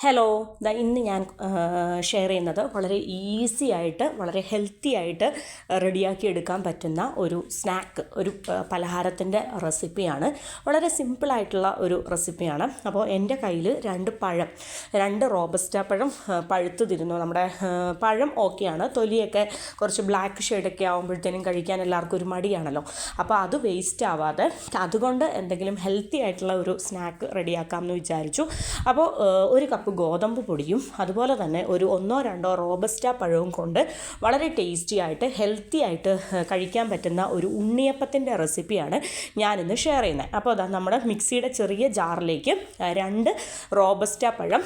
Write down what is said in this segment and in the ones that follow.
Hello ദാ ഇന്ന് ഞാൻ ഷെയർ ചെയ്യുന്നത് വളരെ ഈസി ആയിട്ട് വളരെ ഹെൽത്തി ആയിട്ട് റെഡിയാക്കി എടുക്കാൻ പറ്റുന്ന ഒരു സ്നാക്ക് ഒരു പലഹാരത്തിന്റെ റെസിപ്പിയാണ് വളരെ സിമ്പിളായിട്ടുള്ള ഒരു റെസിപ്പിയാണ് അപ്പോൾ എന്റെ കയ്യിൽ രണ്ട് പഴം രണ്ട് റോബസ്റ്റ പഴം ആ, പഴുത്ത് തിരുന്നു നമ്മുടെ പഴം ഓക്കെയാണ് തൊലിയൊക്കെ കുറച്ച് ബ്ലാക്ക് ഷെയ്ഡൊക്കെ ആകുമ്പോഴത്തേനും കഴിക്കാൻ എല്ലാവർക്കും ഒരു മടിയാണല്ലോ. അപ്പോൾ അത് വേസ്റ്റ് ആവാതെ അതുകൊണ്ട് എന്തെങ്കിലും ഹെൽത്തി ആയിട്ടുള്ള ഒരു സ്നാക്ക് റെഡിയാക്കാം എന്ന് വിചാരിച്ചു. അപ്പോൾ ഒരു കപ്പ് ഗോതമ്പ് പൊടിയും അതുപോലെ തന്നെ ഒരു ഒന്നോ രണ്ടോ റോബസ്റ്റ പഴവും കൊണ്ട് വളരെ ടേസ്റ്റി ആയിട്ട് ഹെൽത്തി ആയിട്ട് കഴിക്കാൻ പറ്റുന്ന ഒരു ഉണ്ണിയപ്പത്തിന്റെ റെസിപ്പിയാണ് ഞാനിന്ന് ഷെയർ ചെയ്യുന്നത്. അപ്പോൾ അതാ നമ്മുടെ മിക്സിയുടെ ചെറിയ ജാറിലേക്ക് രണ്ട് റോബസ്റ്റ പഴം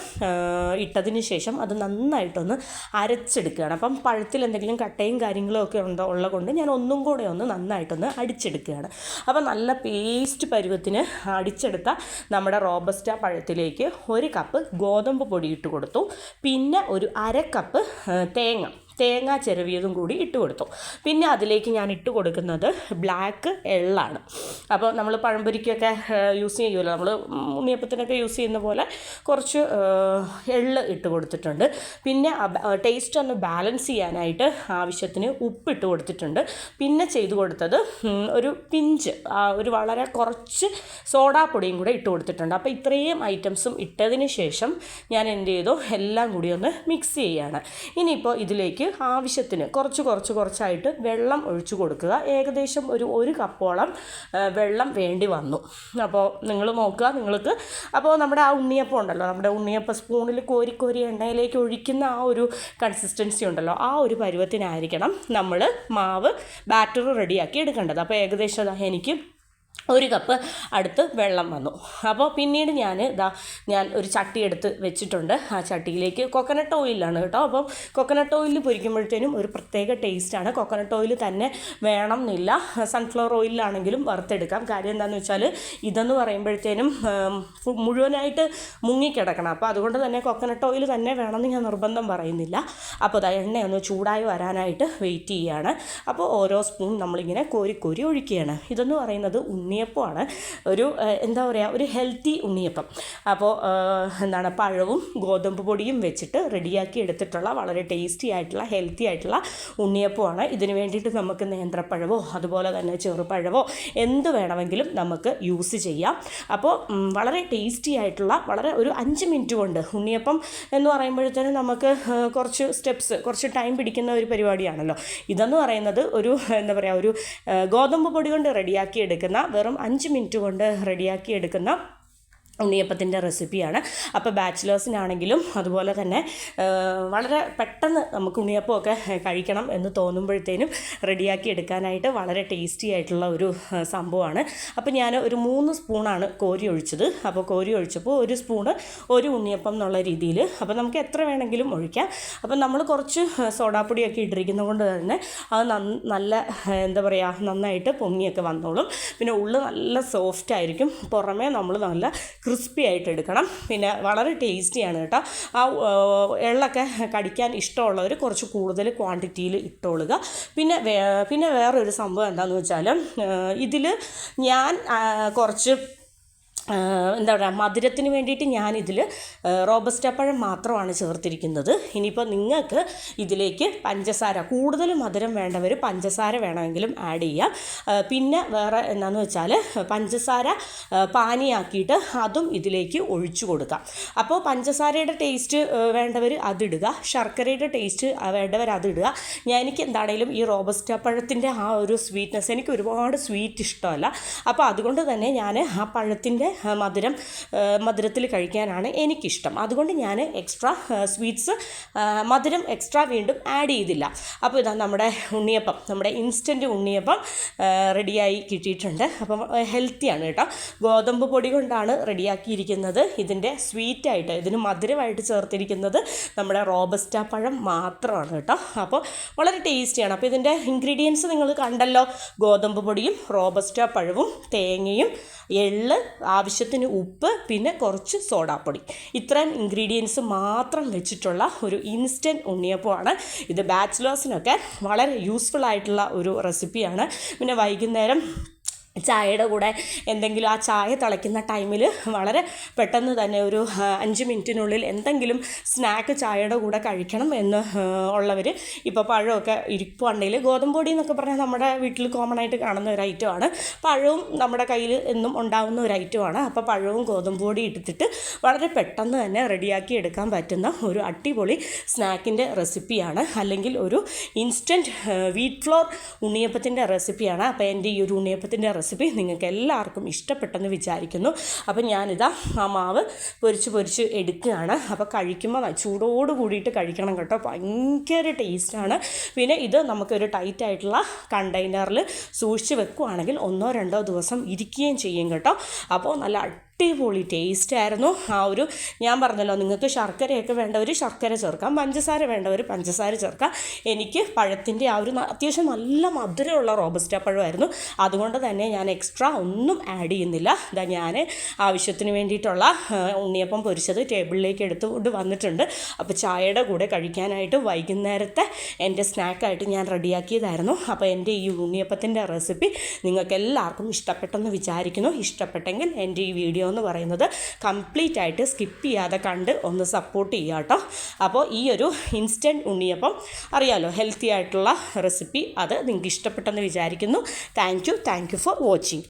ഇട്ടതിന് ശേഷം അത് നന്നായിട്ടൊന്ന് അരച്ചെടുക്കുകയാണ്. അപ്പം പഴത്തിൽ എന്തെങ്കിലും കട്ടയും കാര്യങ്ങളും ഒക്കെ ഉണ്ടോ ഉള്ളത് കൊണ്ട് ഞാൻ ഒന്നും കൂടെ ഒന്ന് നന്നായിട്ടൊന്ന് അടിച്ചെടുക്കുകയാണ്. അപ്പോൾ നല്ല പേസ്റ്റ് പരുവത്തിന് അടിച്ചെടുത്ത നമ്മുടെ റോബസ്റ്റ പഴത്തിലേക്ക് ഒരു കപ്പ് ഗോതമ്പ് പൊടി ഇട്ട് കൊടുത്തു. പിന്നെ ഒരു അര കപ്പ് തേങ്ങ. തേങ്ങ ചിരവിയതും കൂടി ഇട്ട് കൊടുത്തു. പിന്നെ അതിലേക്ക് ഞാൻ ഇട്ട് കൊടുക്കുന്നത് ബ്ലാക്ക് എള്ളാണ്. അപ്പോൾ നമ്മൾ പഴംപൊരിക്കൊക്കെ യൂസ് ചെയ്യുമല്ലോ? നമ്മൾ ഉണ്ണിയപ്പത്തിനൊക്കെ യൂസ് ചെയ്യുന്ന പോലെ കുറച്ച് എള്ള് ഇട്ട് കൊടുത്തിട്ടുണ്ട്. പിന്നെ ടേസ്റ്റ് ഒന്ന് ബാലൻസ് ചെയ്യാനായിട്ട് ആവശ്യത്തിന് ഉപ്പിട്ട് കൊടുത്തിട്ടുണ്ട്. പിന്നെ ചെയ്തു കൊടുത്തത് ഒരു പിഞ്ച് ഒരു വളരെ കുറച്ച് സോഡാപ്പൊടിയും കൂടെ ഇട്ട് കൊടുത്തിട്ടുണ്ട്. അപ്പോൾ ഇത്രയും ഐറ്റംസും ഇട്ടതിന് ശേഷം ഞാൻ എന്ത് ചെയ്തു? എല്ലാം കൂടി ഒന്ന് മിക്സ് ചെയ്യുകയാണ് ഇനിയിപ്പോൾ ഇതിലേക്ക് ആവശ്യത്തിന് കുറച്ച് കുറച്ച് കുറച്ചായിട്ട് വെള്ളം ഒഴിച്ചു കൊടുക്കുക. ഏകദേശം ഒരു ഒരു കപ്പോളം വെള്ളം വേണ്ടി വന്നു. അപ്പോൾ നിങ്ങൾ നോക്കുക നിങ്ങൾക്ക് അപ്പോൾ നമ്മുടെ ആ ഉണ്ണിയപ്പം ഉണ്ടല്ലോ നമ്മുടെ ഉണ്ണിയപ്പം സ്പൂണിൽ കോരി കോരി എണ്ണയിലേക്ക് ഒഴിക്കുന്ന ആ ഒരു കൺസിസ്റ്റൻസി ഉണ്ടല്ലോ ആ ഒരു പരുവത്തിനായിരിക്കണം നമ്മൾ മാവ് ബാറ്റർ റെഡിയാക്കി എടുക്കേണ്ടത്. അപ്പോൾ ഏകദേശം എനിക്ക് ഒരു കപ്പ് അടുത്ത് വെള്ളം വന്നു. അപ്പോൾ പിന്നീട് ഞാൻ ഇതാ ഞാൻ ഒരു ചട്ടി എടുത്ത് വെച്ചിട്ടുണ്ട്. ആ ചട്ടിയിലേക്ക് കൊക്കനട്ട് ഓയിലാണ് കേട്ടോ. അപ്പം കൊക്കനട്ട് ഓയിൽ പൊരിക്കുമ്പോഴത്തേനും ഒരു പ്രത്യേക ടേസ്റ്റാണ് കൊക്കനട്ട് ഓയിൽ തന്നെ വേണം എന്നില്ല സൺഫ്ലവർ ഓയിലാണെങ്കിലും വറുത്തെടുക്കാം. കാര്യം എന്താണെന്ന് വെച്ചാൽ ഇതെന്ന് പറയുമ്പോഴത്തേനും മുഴുവനായിട്ട് മുങ്ങിക്കിടക്കണം. അപ്പോൾ അതുകൊണ്ട് തന്നെ കൊക്കനട്ട് ഓയിൽ തന്നെ വേണമെന്ന് ഞാൻ നിർബന്ധം പറയുന്നില്ല. അപ്പോൾ അത് എണ്ണ ഒന്ന് ചൂടായി വരാനായിട്ട് വെയിറ്റ് ചെയ്യുകയാണ് അപ്പോൾ ഓരോ സ്പൂൺ നമ്മളിങ്ങനെ കോരി കോരി ഒഴിക്കുകയാണ്. ഇതെന്ന് പറയുന്നത് ഉണ്ണിയപ്പമാണ്. ഒരു എന്താ പറയുക ഒരു ഹെൽത്തി ഉണ്ണിയപ്പം. അപ്പോൾ എന്താണ് പഴവും ഗോതമ്പ് പൊടിയും വെച്ചിട്ട് റെഡിയാക്കി എടുത്തിട്ടുള്ള വളരെ ടേസ്റ്റി ആയിട്ടുള്ള ഹെൽത്തി ആയിട്ടുള്ള ഉണ്ണിയപ്പമാണ്. ഇതിന് വേണ്ടിയിട്ട് നമുക്ക് നേന്ത്രപ്പഴവോ അതുപോലെ തന്നെ ചെറുപഴവോ എന്ത് വേണമെങ്കിലും നമുക്ക് യൂസ് ചെയ്യാം. അപ്പോൾ വളരെ ടേസ്റ്റി ആയിട്ടുള്ള വളരെ ഒരു അഞ്ച് മിനിറ്റ് കൊണ്ട് ഉണ്ണിയപ്പം എന്ന് പറയുമ്പോഴത്തേനും നമുക്ക് കുറച്ച് സ്റ്റെപ്സ് കുറച്ച് ടൈം പിടിക്കുന്ന ഒരു പരിപാടിയാണല്ലോ. ഇതെന്ന് പറയുന്നത് ഒരു എന്താ പറയുക ഒരു ഗോതമ്പ് പൊടി കൊണ്ട് റെഡിയാക്കി എടുക്കുന്ന വെറും അഞ്ച് മിനിറ്റ് കൊണ്ട് റെഡിയാക്കി എടുക്കുന്ന ഉണ്ണിയപ്പത്തിന്റെ റെസിപ്പിയാണ്. അപ്പോൾ ബാച്ചിലേഴ്സിനാണെങ്കിലും അതുപോലെ തന്നെ വളരെ പെട്ടെന്ന് നമുക്ക് ഉണ്ണിയപ്പമൊക്കെ കഴിക്കണം എന്ന് തോന്നുമ്പോഴത്തേനും റെഡിയാക്കി എടുക്കാനായിട്ട് വളരെ ടേസ്റ്റി ആയിട്ടുള്ള ഒരു സംഭവമാണ്. അപ്പോൾ ഞാൻ ഒരു മൂന്ന് സ്പൂണാണ് കോരി ഒഴിച്ചത്. അപ്പോൾ കോരി ഒഴിച്ചപ്പോൾ ഒരു സ്പൂണ് ഒരു ഉണ്ണിയപ്പം എന്നുള്ള രീതിയിൽ. അപ്പോൾ നമുക്ക് എത്ര വേണമെങ്കിലും ഒഴിക്കാം. അപ്പോൾ നമ്മൾ കുറച്ച് സോഡാപ്പൊടിയൊക്കെ ഇട്ടിരിക്കുന്നത് കൊണ്ട് തന്നെ അത് നല്ല എന്താ പറയുക നന്നായിട്ട് പൊങ്ങിയൊക്കെ വന്നോളും. പിന്നെ ഉള്ളു നല്ല സോഫ്റ്റ് ആയിരിക്കും പുറമേ നമ്മൾ നല്ല ക്രിസ്പി ആയിട്ട് എടുക്കണം. പിന്നെ വളരെ ടേസ്റ്റിയാണ് കേട്ടോ. ആ എള്ളൊക്കെ കടിക്കാൻ ഇഷ്ടമുള്ളവർ കുറച്ച് കൂടുതൽ ക്വാണ്ടിറ്റിയിൽ ഇട്ടോളുക. പിന്നെ പിന്നെ വേറൊരു സംഭവം എന്താണെന്ന് വെച്ചാൽ ഇതിൽ ഞാൻ കുറച്ച് എന്താ പറയുക മധുരത്തിന് വേണ്ടിയിട്ട് ഞാനിതിൽ റോബസ്റ്റ പഴം മാത്രമാണ് ചേർത്തിരിക്കുന്നത്. ഇനിയിപ്പോൾ നിങ്ങൾക്ക് ഇതിലേക്ക് പഞ്ചസാര കൂടുതൽ മധുരം വേണ്ടവർ പഞ്ചസാര വേണമെങ്കിലും ആഡ് ചെയ്യാം. പിന്നെ വേറെ എന്താണെന്ന് വെച്ചാൽ പഞ്ചസാര പാനിയാക്കിയിട്ട് അതും ഇതിലേക്ക് ഒഴിച്ചു കൊടുക്കാം. അപ്പോൾ പഞ്ചസാരയുടെ ടേസ്റ്റ് വേണ്ടവർ അതിടുക ശർക്കരയുടെ ടേസ്റ്റ് വേണ്ടവർ അതിടുക. ഞാൻ എനിക്ക് എന്താണേലും ഈ റോബസ്റ്റ പഴത്തിന്റെ ആ ഒരു സ്വീറ്റ്നെസ് എനിക്ക് ഒരുപാട് സ്വീറ്റ് ഇഷ്ടമല്ല. അപ്പോൾ അതുകൊണ്ട് തന്നെ ഞാൻ ആ പഴത്തിന്റെ മധുരം മധുരത്തിൽ കഴിക്കാനാണ് എനിക്കിഷ്ടം. അതുകൊണ്ട് ഞാൻ എക്സ്ട്രാ സ്വീറ്റ്സ് മധുരം എക്സ്ട്രാ വീണ്ടും ആഡ് ചെയ്തില്ല. അപ്പോൾ ഇതാ നമ്മുടെ ഉണ്ണിയപ്പം നമ്മുടെ ഇൻസ്റ്റന്റ് ഉണ്ണിയപ്പം ആ, റെഡിയായി കിട്ടിയിട്ടുണ്ട്. അപ്പം ഹെൽത്തിയാണ് കേട്ടോ. ഗോതമ്പ് പൊടി കൊണ്ടാണ് റെഡിയാക്കിയിരിക്കുന്നത് ഇതിന്റെ സ്വീറ്റായിട്ട് ഇതിന് മധുരമായിട്ട് ചേർത്തിരിക്കുന്നത് നമ്മുടെ റോബസ്റ്റ പഴം മാത്രമാണ് കേട്ടോ. അപ്പോൾ വളരെ ടേസ്റ്റിയാണ് അപ്പോൾ ഇതിന്റെ ഇൻഗ്രീഡിയൻസ് നിങ്ങൾ കണ്ടല്ലോ. ഗോതമ്പ് പൊടിയും റോബസ്റ്റ പഴവും തേങ്ങയും എള്ള് ആവശ്യത്തിന് ഉപ്പ് പിന്നെ കുറച്ച് സോഡാപ്പൊടി. ഇത്രയും ഇൻഗ്രീഡിയൻസ് മാത്രം വെച്ചിട്ടുള്ള ഒരു ഇൻസ്റ്റന്റ് ഉണ്ണിയപ്പമാണ്. ഇത് ബാച്ചിലേഴ്സിനൊക്കെ വളരെ യൂസ്ഫുൾ ആയിട്ടുള്ള ഒരു റെസിപ്പിയാണ് പിന്നെ വൈകുന്നേരം ചായയുടെ കൂടെ എന്തെങ്കിലും ആ ചായ തിളയ്ക്കുന്ന ടൈമിൽ വളരെ പെട്ടെന്ന് തന്നെ ഒരു അഞ്ച് മിനിറ്റിനുള്ളിൽ എന്തെങ്കിലും സ്നാക്ക് ചായയുടെ കൂടെ കഴിക്കണം എന്ന് ഉള്ളവർ ഇപ്പോൾ പഴമൊക്കെ ഇരിപ്പുണ്ടെങ്കിൽ ഗോതമ്പ് പൊടി എന്നൊക്കെ പറഞ്ഞാൽ നമ്മുടെ വീട്ടിൽ കോമൺ ആയിട്ട് കാണുന്ന ഒരു ഐറ്റമാണ് പഴവും നമ്മുടെ കയ്യിൽ എന്നും ഉണ്ടാകുന്ന ഒരു ഐറ്റമാണ് അപ്പോൾ പഴവും ഗോതമ്പൊടി ഇട്ടിട്ട് വളരെ പെട്ടെന്ന് തന്നെ റെഡിയാക്കി എടുക്കാൻ പറ്റുന്ന ഒരു അടിപൊളി സ്നാക്കിന്റെ റെസിപ്പിയാണ് അല്ലെങ്കിൽ ഒരു ഇൻസ്റ്റന്റ് വീറ്റ് ഫ്ലോർ ഉണ്ണിയപ്പത്തിന്റെ റെസിപ്പിയാണ് അപ്പോൾ എന്റെ ഈ ഒരു ഉണ്ണിയപ്പത്തിന്റെ റെസിപ്പി നിങ്ങൾക്ക് എല്ലാവർക്കും ഇഷ്ടപ്പെട്ടെന്ന് വിചാരിക്കുന്നു. അപ്പോൾ ഞാനിതാ ആ മാവ് പൊരിച്ച് പൊരിച്ച് എടുക്കുകയാണ്. അപ്പോൾ കഴിക്കുമ്പോൾ ചൂടോട് കൂടിയിട്ട് കഴിക്കണം കേട്ടോ. ഭയങ്കര ടേസ്റ്റാണ് പിന്നെ ഇത് നമുക്കൊരു ടൈറ്റ് ആയിട്ടുള്ള കണ്ടെയ്നറിൽ സൂക്ഷിച്ച് വെക്കുകയാണെങ്കിൽ ഒന്നോ രണ്ടോ ദിവസം ഇരിക്കുകയും ചെയ്യും കേട്ടോ. അപ്പോൾ നല്ല അടിപൊളി ടേസ്റ്റ് ആയിരുന്നു. ആ ഒരു ഞാൻ പറഞ്ഞല്ലോ നിങ്ങൾക്ക് ശർക്കരയൊക്കെ വേണ്ടവർ ശർക്കര ചേർക്കാം പഞ്ചസാര വേണ്ടവർ പഞ്ചസാര ചേർക്കാം. എനിക്ക് പഴത്തിന്റെ ആ ഒരു അത്യാവശ്യം നല്ല മധുരമുള്ള റോബസ്റ്റ പഴമായിരുന്നു. അതുകൊണ്ട് തന്നെ ഞാൻ എക്സ്ട്രാ ഒന്നും ആഡ് ചെയ്യുന്നില്ല. ഇതാ ഞാൻ ആവശ്യത്തിന് വേണ്ടിയിട്ടുള്ള ഉണ്ണിയപ്പം പൊരിച്ചത് ടേബിളിലേക്ക് എടുത്തുകൊണ്ട് വന്നിട്ടുണ്ട്. അപ്പോൾ ചായയുടെ കൂടെ കഴിക്കാനായിട്ട് വൈകുന്നേരത്തെ എന്റെ സ്നാക്കായിട്ട് ഞാൻ റെഡിയാക്കിയതായിരുന്നു. അപ്പോൾ എന്റെ ഈ ഉണ്ണിയപ്പത്തിന്റെ റെസിപ്പി നിങ്ങൾക്ക് എല്ലാവർക്കും ഇഷ്ടപ്പെട്ടെന്ന് വിചാരിക്കുന്നു. ഇഷ്ടപ്പെട്ടെങ്കിൽ എന്റെ ഈ വീഡിയോ എന്ന് പറയുന്നത് കംപ്ലീറ്റ് ആയിട്ട് സ്കിപ്പ് ചെയ്യാതെ കണ്ട് ഒന്ന് സപ്പോർട്ട് ചെയ്യുക കേട്ടോ. അപ്പോൾ ഈ ഒരു ഇൻസ്റ്റന്റ് ഉണ്ണിയപ്പം അറിയാലോ ഹെൽത്തി ആയിട്ടുള്ള റെസിപ്പി അത് നിങ്ങൾക്ക് ഇഷ്ടപ്പെട്ടെന്ന് വിചാരിക്കുന്നു. Thank you thank you for watching